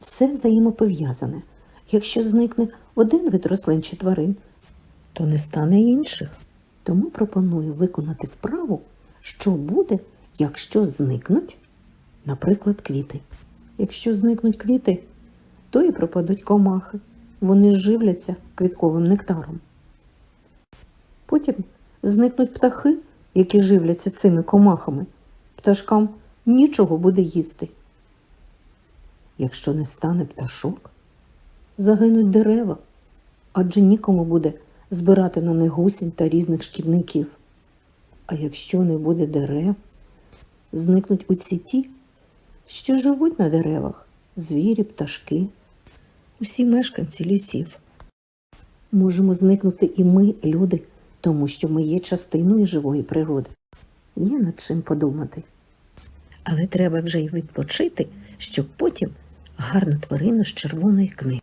Все взаємопов'язане. Якщо зникне один вид рослин чи тварин, то не стане інших. Тому пропоную виконати вправу, що буде, якщо зникнуть, наприклад, квіти. Якщо зникнуть квіти, то і пропадуть комахи. Вони живляться квітковим нектаром. Потім зникнуть птахи, які живляться цими комахами. Пташкам нічого буде їсти. Якщо не стане пташок, загинуть дерева, адже нікому буде збирати на них гусінь та різних шкідників. А якщо не буде дерев, зникнуть усі ті, що живуть на деревах, звірі, пташки, усі мешканці лісів. Можемо зникнути і ми, люди, тому що ми є частиною живої природи. Є над чим подумати. Але треба вже й відпочити, щоб потім гарну тварину з червоної книги.